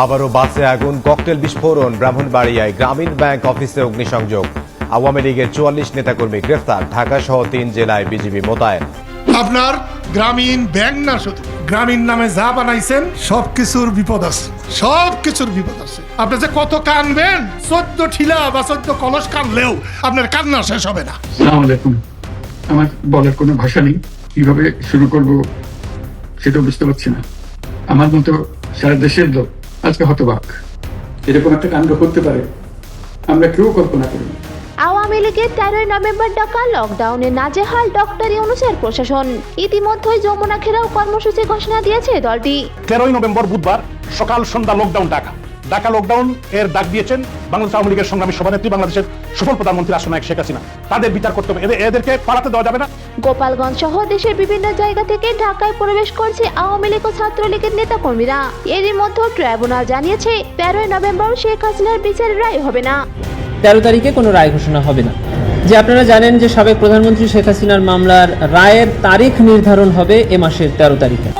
আবারও বাসে আগুন ককটেল বিস্ফোরণ ব্রাহ্মণবাড়িয়ায় গ্রামীণ ব্যাংক অফিসে অগ্নিসংযোগ। আওয়ামী লীগের চুয়াল্লিশ নেতাকর্মী গ্রেফতার ঢাকা সহ তিন জেলায় বিজিবি মোতায়েন। আপনার গ্রামীণ ব্যাংক না শুধু গ্রামীণ নামে যা বানাইছেন সব কিছুর বিপদ আছে সব কিছুর বিপদ আছে। আপনি যে কত কানবেন চোদ্দ ঠিলা বা চোদ্দ কলস কানলেও আপনার কান্না শেষ হবে না। আলাইকুম। আমার বলার কোনো ভাষা নেই কীভাবে শুরু করব সেটা বুঝতে পারছি না। আমার মতো সারা দেশের লোক আজকে হতবাক। এরকম একটা কাণ্ড করতে পারে। আমরা কেউ কল্পনা করিনি আওয়ামী লীগের তেরোই নভেম্বর ডাকা লকডাউনে নাজেহাল ডক্টর ইউনুসের প্রশাসন। ইতিমধ্যেই যমুনা ঘেরাও কর্মসূচি ঘোষণা দিয়েছে দলটি। তেরোই নভেম্বর বুধবার সকাল সন্ধ্যা লকডাউন ডাকা। ঢাকা লকডাউন এর ডাক দিয়েছেন বাংলাদেশ আওয়ামী লীগের সংগ্রামী সভানেত্রী বাংলাদেশের সফল প্রধানমন্ত্রী রাষ্ট্রনায়ক শেখ হাসিনা। তাদের বিচার করতে হবে। এদের- এদেরকে পালাতে দেওয়া যাবে না। গোপালগঞ্জ সহ দেশের বিভিন্ন জায়গা থেকে ঢাকায় প্রবেশ করছে আওয়ামী লীগ ও ছাত্রলীগের নেতাকর্মীরা। এরই মধ্যে ট্রাইব্যুনাল জানিয়েছে তেরোই নভেম্বর শেখ হাসিনার বিচারের রায় হবে না। তেরো তারিখে কোনো রায় ঘোষণা হবে না। যে আপনারা জানেন যে সাবেক প্রধানমন্ত্রী শেখ হাসিনার মামলার রায়ের তারিখ নির্ধারণ হবে এ মাসের তেরো তারিখে।